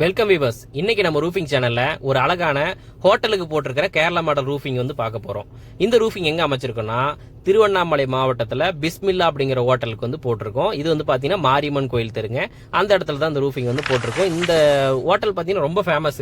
Welcome viewers இன்னைக்கு நம்ம roofing சேனல்ல ஒரு அழகான ஹோட்டலுக்கு போட்டிருக்கிற கேரளா மாடல் ரூஃபிங் வந்து பார்க்க போறோம். இந்த ரூஃபிங் எங்க அமைச்சிருக்கோம்னா திருவண்ணாமலை மாவட்டத்தில் பிஸ்மில்லா அப்படிங்கிற ஹோட்டலுக்கு வந்து போட்டிருக்கோம். இது வந்து பார்த்தீங்கன்னா மாரியம்மன் கோயில் தெருங்க. அந்த இடத்துல தான் இந்த ரூஃபிங் வந்து போட்டிருக்கோம். இந்த ஹோட்டல் பார்த்தீங்கன்னா ரொம்ப ஃபேமஸ்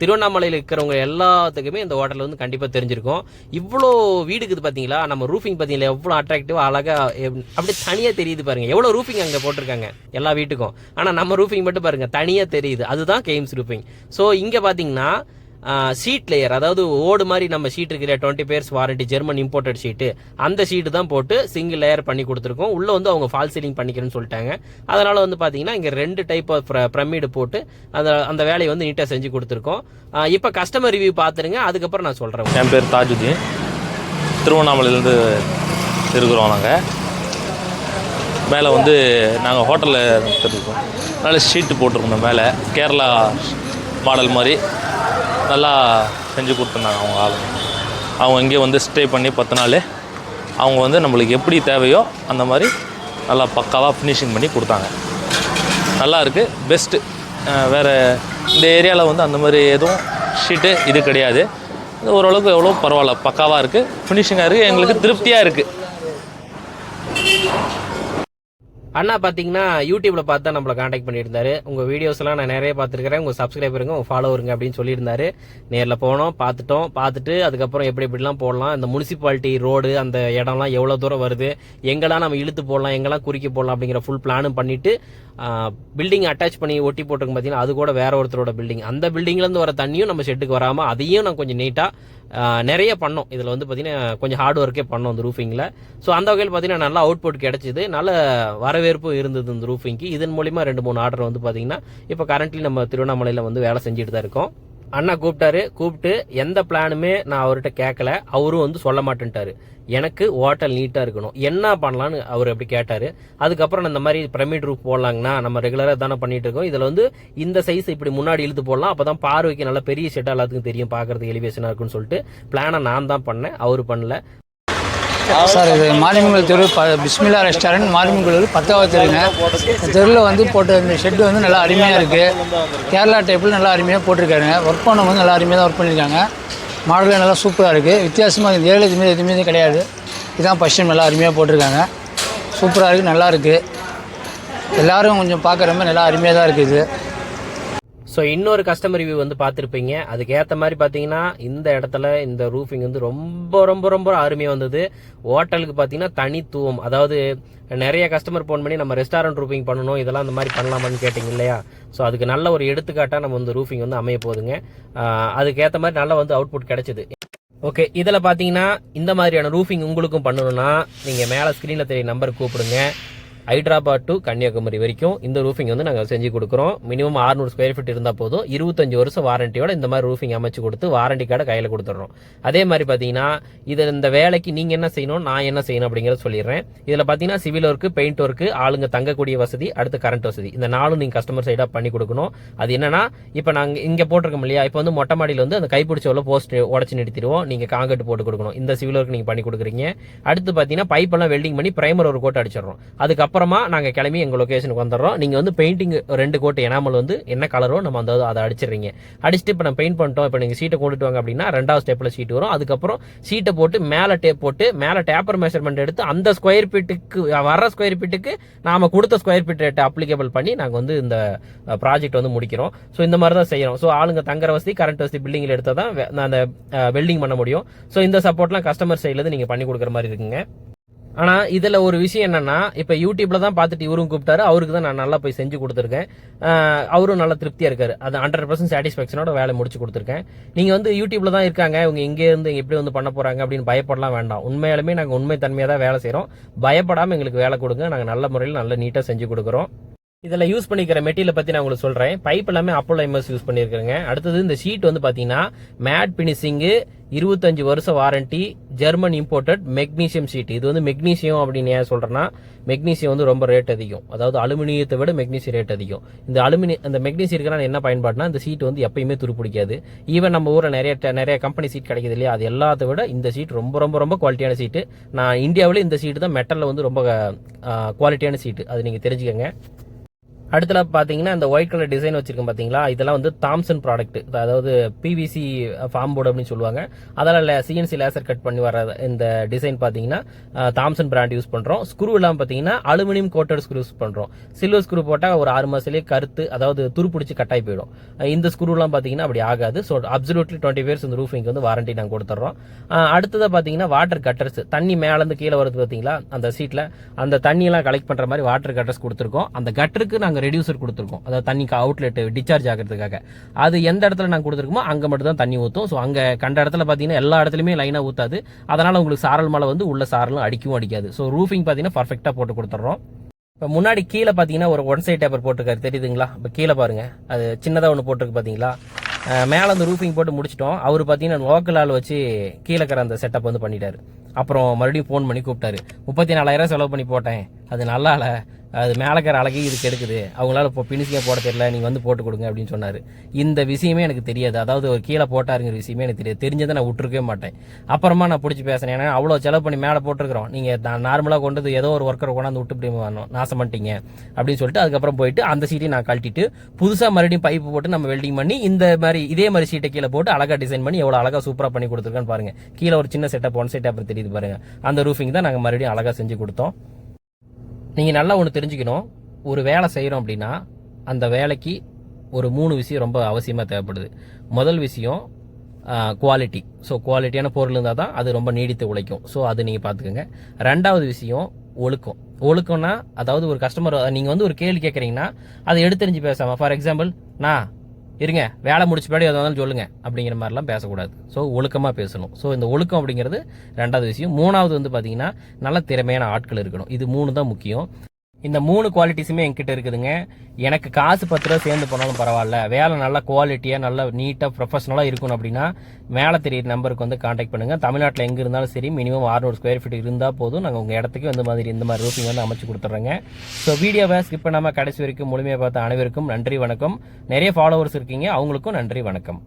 திருவண்ணாமலையில் இருக்கிறவங்க எல்லாத்துக்குமே இந்த ஹோட்டல் வந்து கண்டிப்பாக தெரிஞ்சிருக்கும். இவ்வளோ வீடுக்குது பார்த்தீங்களா நம்ம ரூஃபிங் பார்த்தீங்களா எவ்வளோ அட்ராக்டிவாக அழகாக அப்படியே தனியாக தெரியுது பாருங்க. எவ்வளோ ரூஃபிங் அங்கே போட்டிருக்காங்க? எல்லா வீட்டுக்கும். ஆனால் நம்ம ரூஃபிங் மட்டும் பாருங்க தனியாக தெரியுது. அதுதான் கேம்ஸ் ரூஃபிங் ஸோ இங்கே பார்த்தீங்கன்னா சீட் லேயர் அதாவது ஓடு மாதிரி நம்ம சீட் இருக்கிற twenty years warranty German imported sheet அந்த சீட்டு தான் போட்டு சிங்கிள் லேயர் பண்ணி கொடுத்துருக்கோம். உள்ளே வந்து அவங்க ஃபால் சீலிங் பண்ணிக்கிறேன்னு சொல்லிட்டாங்க. அதனால வந்து பார்த்தீங்கன்னா இங்கே ரெண்டு டைப் ஆஃப் பிரமிடு போட்டு அந்த அந்த வேலையை வந்து நீட்டாக செஞ்சு கொடுத்துருக்கோம். இப்போ கஸ்டமர் ரிவ்யூ பார்த்துருங்க அதுக்கப்புறம் நான் சொல்கிறேன் என் பேர் தாஜுதீன். திருவண்ணாமலையிலேருந்து இருக்கிறோம் நாங்கள் மேலே வந்து நாங்கள் ஹோட்டலில் இருக்கோம் நல்ல ஷீட்டு போட்டிருக்கோம் மேலே. கேரளா மாடல் மாதிரி. நல்லா செஞ்சு கொடுத்துருந்தாங்க அவங்க ஆளுங்க அவங்க இங்கே வந்து ஸ்டே பண்ணி பத்து நாள். அவங்க வந்து நம்மளுக்கு எப்படி தேவையோ அந்த மாதிரி நல்லா பக்காவாக ஃபினிஷிங் பண்ணி கொடுத்தாங்க. நல்லா இருக்குது பெஸ்ட்டு வேறு இந்த ஏரியாவில் வந்து அந்த மாதிரி எதுவும் ஷீட்டு இது கிடையாது. ஓரளவுக்கு எவ்வளோ பரவாயில்ல. பக்காவாக இருக்குது ஃபினிஷிங்காக இருக்குது எங்களுக்கு திருப்தியாக இருக்குது அண்ணா பாத்தீங்கன்னா யூடியூப்ல பார்த்து தான் நம்மள காண்டாக்ட் பண்ணியிருந்தாரு. உங்க வீடியோஸ் எல்லாம் நான் நிறைய பார்த்துருக்கிறேன். உங்க சப்ஸ்கிரைபருங்க உங்க ஃபாலோவருங்க அப்படின்னு சொல்லியிருந்தாரு. நேரில் போனோம் பார்த்துட்டோம். பார்த்துட்டு அதுக்கப்புறம் எப்படி எப்படிலாம் போடலாம் இந்த முனிசிபாலிட்டி ரோடு அந்த இடம்லாம் எவ்வளோ தூரம் வருது எங்கெல்லாம் நம்ம இழுத்து போடலாம் எங்கெல்லாம் குறுக்கி போடலாம் அப்படிங்கிற ஃபுல் பிளானும் பண்ணிட்டு பில்டிங் அட்டாச் பண்ணி ஒட்டி போட்டிருக்கும் பார்த்தீங்கன்னா அது கூட வேற ஒருத்தரோட பில்டிங் அந்த பில்டிங்லேருந்து வர தண்ணியும் நம்ம ஷெட்டுக்கு வராமல் அதையும் நான் கொஞ்சம் நீட்டாக நிறைய பண்ணோம். இதில் வந்து பார்த்தீங்கன்னா கொஞ்சம் ஹார்ட் ஒர்க்கே பண்ணோம் இந்த ரூஃபிங்கில் ஸோ அந்த வகையில் பார்த்தீங்கன்னா நல்லா அவுட்புட் கிடச்சிது. நல்ல வரவேற்பும் இருந்தது இந்த ரூஃபிங்க்கு இதன் மூலிமா ரெண்டு மூணு ஆர்டர் வந்து பார்த்தீங்கன்னா இப்போ கரண்ட்லி நம்ம திருவண்ணாமலையில் வந்து வேலை செஞ்சுட்டு தான் இருக்கோம். அண்ணா கூப்பிட்டாரு. கூப்பிட்டு எந்த பிளானுமே நான் அவர்கிட்ட கேட்கல அவரும் வந்து சொல்ல மாட்டேன்ட்டாரு. எனக்கு ஹோட்டல் நீட்டாக இருக்கணும். என்ன பண்ணலான்னு அவர் அப்படி கேட்டார். அதுக்கப்புறம் நான் இந்த மாதிரி பிரமிட் ரூப் போடலாங்கண்ணா நம்ம ரெகுலராக தானே பண்ணிட்டு இருக்கோம். இதில் வந்து இந்த சைஸ் இப்படி முன்னாடி இழுத்து போடலாம். அப்போ தான் பார்வைக்கு நல்ல பெரிய செட்டாக எல்லாத்துக்கும் தெரியும். பார்க்கறதுக்கு எலிவேஷனாக இருக்குன்னு சொல்லிட்டு பிளானை நான் தான் பண்ணேன். அவர் பண்ணல. சார் இது மாரியம்மன் தெரு ப பிஸ்மில்லா ரெஸ்டாரண்ட் மாரியம்மன் தெரு பத்தாவது தெருங்க. தெருவில் வந்து போட்டு இந்த ஷெட்டு வந்து நல்லா அருமையாக இருக்குது கேரளா டைப்பில் நல்லா அருமையாக போட்டிருக்காருங்க ஒர்க் பண்ணவங்க வந்து நல்லா அருமையாக தான் ஒர்க் பண்ணியிருக்காங்க மாடலே நல்லா சூப்பராக இருக்குது வித்தியாசமாக இந்த ஏழு எதுவுமே எதுவுமே கிடையாது. இதுதான் ஃபஸ்ட் டைம் நல்லா அருமையாக போட்டிருக்காங்க. சூப்பராக இருக்குது நல்லா இருக்குது எல்லோரும் கொஞ்சம் பார்க்குற மாதிரி நல்லா அருமையாக தான் இருக்குது இது. ஸோ இன்னொரு கஸ்டமர் ரிவ்யூ வந்து பார்த்துருப்பீங்க. அதுக்கேற்ற மாதிரி பார்த்தீங்கன்னா இந்த இடத்துல இந்த ரூஃபிங் வந்து ரொம்ப ரொம்ப ரொம்ப அருமையாக வந்தது. ஹோட்டலுக்கு பார்த்தீங்கன்னா தனித்துவம் அதாவது நிறைய கஸ்டமர் ஃபோன் பண்ணி நம்ம ரெஸ்டாரண்ட் ரூஃபிங் பண்ணணும் இதெல்லாம் அந்த மாதிரி பண்ணலாமான்னு கேட்டிங்க இல்லையா? ஸோ அதுக்கு நல்ல ஒரு எடுத்துக்காட்டாக நம்ம வந்து ரூஃபிங் வந்து அமைய போகுதுங்க. அதுக்கேற்ற மாதிரி நல்லா வந்து அவுட்புட் கிடச்சிது. ஓகே இதில் பார்த்தீங்கன்னா இந்த மாதிரியான ரூஃபிங் உங்களுக்கும் பண்ணணும்னா நீங்கள் மேலே ஸ்க்ரீனில் தெரிய நம்பர் கூப்பிடுங்க. ஹைதராபாத் டு கன்னியாகுமரி வரைக்கும் இந்த ரூஃபிங் வந்து நாங்கள் செஞ்சு கொடுக்குறோம். மினிமம் 600 ஸ்கொயர் ஃபீட் இருந்தால் போதும். இருபத்தஞ்சு வருஷம் வாரண்டியோட இந்த மாதிரி ரூஃபிங் அமைச்சு கொடுத்து வாரண்டி கார்டை கையில் கொடுத்துட்றோம். அதே மாதிரி பார்த்தீங்கன்னா இதில் இந்த வேலைக்கு நீங்கள் என்ன செய்யணும் நான் என்ன செய்யணும் அப்படிங்கிறத சொல்லிடுறேன். இதில் பார்த்தீங்கன்னா சிவில் ஒர்க்கு பெயிண்ட் ஒர்க்கு ஆளுங்க தங்கக்கூடிய வசதி அடுத்து கரண்ட் வசதி. இந்த நாளும் நீங்கள் கஸ்டமர் சைடாக பண்ணி கொடுக்கணும். அது என்னன்னா இப்போ நாங்கள் இங்கே போட்டிருக்கோம் இல்லையா? இப்போ வந்து மொட்டை மாடியில் வந்து அந்த கைப்பிடிச்ச உள்ள போஸ்ட் உடச்சி நிறுத்திடுவோம். நீங்கள் காங்கிரட் போட்டு கொடுக்கணும். இந்த சிவில் ஒர்க் நீங்கள் பண்ணி கொடுக்குறீங்க. அடுத்து பார்த்தீங்கன்னா பைப்பெல்லாம் வெல்டிங் பண்ணி பிரைமர் ஒரு கோட் அடிச்சிடுறோம். அதுக்கப்புறம் அப்புறமா நாங்கள் கிளம்பி எங்கள் லொக்கேஷனுக்கு வந்துடுறோம். நீங்கள் வந்து பெயிண்டிங் ரெண்டு கோட்டு எனாமல் வந்து என்ன கலரோ நம்ம அந்த அதை அடிச்சிடுறீங்க. அடிச்சுட்டு இப்போ நம்ம பெயிண்ட் பண்ணிட்டோம். இப்போ நீங்கள் சீட்டை கொண்டுட்டு வாங்க அப்படின்னா ரெண்டாவது ஸ்டெப்பில் சீட் வரும். அதுக்கப்புறம் சீட்டை போட்டு மேலே டேப் போட்டு மேலே டேப்பர் மெஷர்மெண்ட் எடுத்து அந்த ஸ்கொயர் ஃபீட்டுக்கு வர ஸ்கொயர் ஃபீட்டுக்கு நாம் கொடுத்த ஸ்கொயர் ஃபீட் ரேட்டை அப்ளிகபிள் பண்ணி நாங்கள் வந்து இந்த ப்ராஜெக்ட் வந்து முடிக்கிறோம். ஸோ இந்த மாதிரி தான் செய்கிறோம் ஸோ ஆளுங்க தங்குற வசதி கரண்ட் வசதி பில்டிங்கில் எடுத்தால் தான் அந்த வெல்டிங் பண்ண முடியும். ஸோ இந்த சப்போர்ட்லாம் கஸ்டமர் சைட்லேருந்து நீங்கள் பண்ணி கொடுக்குற மாதிரி இருக்குங்க. ஆனா இதுல ஒரு விஷயம் என்னன்னா இப்ப யூடியூப்ல தான் பார்த்துட்டு இவரும் கூப்பிட்டாரு அவருக்கு தான் நான் நல்லா போய் செஞ்சு கொடுத்துருக்கேன். அவரும் நல்லா திருப்தியா இருக்காரு. அது ஹண்ட்ரட் பர்சன்ட் சாட்டிஸ்பாக்சனோட வேலை முடிச்சு கொடுத்துருக்கேன். நீங்க வந்து யூடியூப்ல தான் இருக்காங்க இவங்க இங்கே இருந்து எப்படி வந்து பண்ண போறாங்க அப்படின்னு பயப்படலாம் வேண்டாம். உண்மையாலுமே நாங்க உண்மை தன்மையா தான் வேலை செய்கிறோம் பயப்படாம எங்களுக்கு வேலை கொடுங்க நாங்க நல்ல முறையில் நல்ல நீட்டா செஞ்சு கொடுக்குறோம். இதில் யூஸ் பண்ணிக்கிற மெட்டீரியல் பற்றி நான் உங்களுக்கு சொல்கிறேன் பைப் எல்லாமே அப்போலோ எம்எஸ் யூஸ் பண்ணிருக்கேங்க அடுத்தது இந்த ஷீட் வந்து பார்த்தீங்கன்னா மேட் பினிஷிங்கு இருபத்தஞ்சு வருஷம் warranty German imported magnesium sheet இது வந்து மெக்னீசியம் அப்படின்னு ஏன் சொல்கிறேன்னா மெக்னீசியம் வந்து ரொம்ப ரேட் அதிகம். அதாவது அலுமினியத்தை விட மெக்னீசியம் ரேட் அதிகம். இந்த அலுமினி இந்த மெக்னீசியம் இருக்கிறனால என்ன பயன்பாடுனா இந்த சீட் வந்து எப்பயுமே துருப்பிடிக்காது ஈவன் நம்ம ஊரில் நிறைய ட- நிறைய கம்பெனி சீட் கிடைக்கிது இல்லையா? அது எல்லாத்த விட இந்த சீட் ரொம்ப ரொம்ப ரொம்ப குவாலிட்டியான சீட்டு நான் இந்தியாவில் இந்த சீட்டு தான் மெட்டலில் வந்து ரொம்ப குவாலிட்டியான சீட்டு அது நீங்கள் தெரிஞ்சுக்கங்க. அடுத்தல பார்த்தீங்கன்னா இந்த ஒயிட் கலர் டிசைன் வச்சிருக்கோம் பார்த்தீங்களா இதெல்லாம் வந்து தாம்சன் ப்ராடக்ட் அதாவது பிவிசி ஃபார்ம் போர்டு அப்படின்னு சொல்லுவாங்க. அதெல்லாம் சிஎன்சி லேசர் கட் பண்ணி வர இந்த டிசைன் பார்த்தீங்கன்னா தாம்சன் பிராண்ட் யூஸ் பண்ணுறோம் ஸ்க்ரூ எல்லாம் பார்த்தீங்கன்னா அலுமினியம் கோட்டட் ஸ்க்ரூ யூஸ் பண்ணுறோம் சில்வர் ஸ்க்ரூ போட்டால் ஒரு ஆறு மாதத்துலேயே கருத்து அதாவது துருப்பிடிச்சு கட்டாய் போயிடும். இந்த ஸ்க்ரூலாம் பார்த்தீங்கன்னா அப்படி ஆகாது. ஸோ அப்சல்யூட்லி டுவெண்ட்டி இயர்ஸ் இந்த ரூஃபிங் வந்து வாரண்டி நாங்கள் கொடுத்துட்றோம் அடுத்ததாக பார்த்தீங்கன்னா வாட்டர் கட்டர்ஸ் தண்ணி மேலேருந்து கீழே வருது பார்த்தீங்களா அந்த சீட்டில் அந்த தண்ணியெல்லாம் கலெக்ட் பண்ணுற மாதிரி வாட்டர் கட்டர்ஸ் கொடுத்துருக்கோம். அந்த கட்டருக்கு நாங்கள் ரெடியூசர் கொடுத்துருக்கோம். அதாவது தண்ணிக்கு அவுட்லெட்டு டிஸ்சார்ஜ் ஆகிறதுக்காக. அது எந்த இடத்துல நாங்கள் கொடுத்துருக்கோமோ அங்கே மட்டும் தான் தண்ணி ஊற்றும் ஸோ அங்கே கண்ட இடத்துல பார்த்தீங்கன்னா எல்லா இடத்துலையுமே லைனாக ஊற்றாது அதனால் உங்களுக்கு சாரல் மழை வந்து உள்ள சாரலும் அடிக்கவும் அடிக்காது. ஸோ ரூஃபிங் பார்த்தீங்கன்னா பர்ஃபெக்டாக போட்டு கொடுத்துட்றோம் இப்போ முன்னாடி கீழே பார்த்தீங்கன்னா ஒரு ஒன் சைட் பேப்பர் போட்டிருக்காரு. தெரியுதுங்களா? இப்போ கீழே பாருங்கள் அது சின்னதாக ஒன்று போட்டிருக்கு பார்த்தீங்களா மேலே அந்த ரூஃபிங் போட்டு முடிச்சிட்டோம். அவர் பார்த்தீங்கன்னா லோக்கல் ஆள் வச்சு கீழே இருக்கிற அந்த செட்டப் வந்து பண்ணிட்டாரு. அப்புறம் மறுபடியும் ஃபோன் பண்ணி கூப்பிட்டாரு. முப்பத்தி நாலாயிரம் செலவு பண்ணி போட்டேன். அது நல்லா இல்லை அது மேலே இருக்கிற அழகே இதுக்கு எடுக்குது அவங்களால இப்போ பினிசியாக போட தெரியல நீங்கள் வந்து போட்டு கொடுங்க அப்படின்னு சொன்னார். இந்த விஷயமே எனக்கு தெரியாது. அதாவது ஒரு கீழே போட்டாருங்கிற விஷயமே எனக்கு தெரியாது. தெரிஞ்சதை நான் விட்டுருக்கவே மாட்டேன். அப்புறமா நான் பிடிச்சி பேசுனேன் ஏன்னா அவ்வளோ செலவு பண்ணி மேலே போட்டிருக்கிறோம். நீங்கள் நார்மலாக கொண்டு வந்து ஏதோ ஒரு ஒர்க்கரை கொண்டாந்து விட்டு இப்படி வரணும். நாசம் பண்ணிட்டீங்க. அப்படின்னு சொல்லிட்டு அதுக்கப்புறம் போயிட்டு அந்த சீட்டையும் நான் கழட்டிட்டு புதுசாக மறுபடியும் பைப்பு போட்டு நம்ம வெல்டிங் பண்ணி இந்த மாதிரி இதே மாதிரி சீட்டை கீழே போட்டு அழகாக டிசைன் பண்ணி எவ்வளோ அழகாக சூப்பராக பண்ணி கொடுத்துருக்கேன்னு பாருங்க. கீழே ஒரு சின்ன செட்டப் ஒன் செட்டப் அப்புறம் தெரியுது பாருங்கள் அந்த ரூஃபிங் தான் நாங்கள் மறுபடியும் அழகாக செஞ்சு கொடுத்தோம். நீங்கள் நல்லா ஒன்று தெரிஞ்சுக்கணும். ஒரு வேலை செய்கிறோம் அப்படின்னா அந்த வேலைக்கு ஒரு மூணு விஷயம் ரொம்ப அவசியமாக தேவைப்படுது. முதல் விஷயம் குவாலிட்டி ஸோ குவாலிட்டியான பொருள் இருந்தால் தான் அது ரொம்ப நீடித்து உழைக்கும். ஸோ அது நீங்கள் பார்த்துக்கோங்க. ரெண்டாவது விஷயம் ஒழுக்கம். ஒழுக்கம்னா அதாவது ஒரு கஸ்டமர் நீங்கள் வந்து ஒரு கேள்வி கேட்குறீங்கன்னா அதை எடுத்தறிஞ்சு பேசாமல் ஃபார் எக்ஸாம்பிள் நான் இருங்க வேலை முடிச்ச பின்னாடி எதாவது இருந்தாலும் சொல்லுங்க அப்படிங்கிற மாதிரிலாம் பேசக்கூடாது. ஸோ ஒழுக்கமாக பேசணும். ஸோ இந்த ஒழுக்கம் அப்படிங்கிறது ரெண்டாவது விஷயம். மூணாவது வந்து பார்த்தீங்கன்னா நல்ல திறமையான ஆட்கள் இருக்கணும். இது மூணு தான் முக்கியம். இந்த மூணு குவாலிட்டிஸுமே என்கிட்ட இருக்குதுங்க. எனக்கு காசு பத்து ரூபா சேர்ந்து போனாலும் பரவாயில்ல. வேலை நல்லா குவாலிட்டியாக நல்லா நீட்டாக ப்ரொஃபஷனலாக இருக்கணும் அப்படின்னா மேலே தெரியுற நம்பருக்கு வந்து காண்டாக்ட் பண்ணுங்கள் தமிழ்நாட்டில் எங்கே இருந்தாலும் சரி மினிமம் 600 ஸ்கொயர் ஃபீட் இருந்தால் போதும். நாங்கள் உங்கள் இடத்துக்கு இந்த மாதிரி இந்த மாதிரி ரூஃபிங் வந்து அமைச்சு கொடுத்துட்றோங்க ஸோ வீடியோவை ஸ்கிப் பண்ணாமல் கடைசி வரைக்கும் முழுமையாக பார்த்த அனைவருக்கும் நன்றி வணக்கம். நிறைய ஃபாலோவர்ஸ் இருக்கீங்க. அவங்களுக்கும் நன்றி வணக்கம்.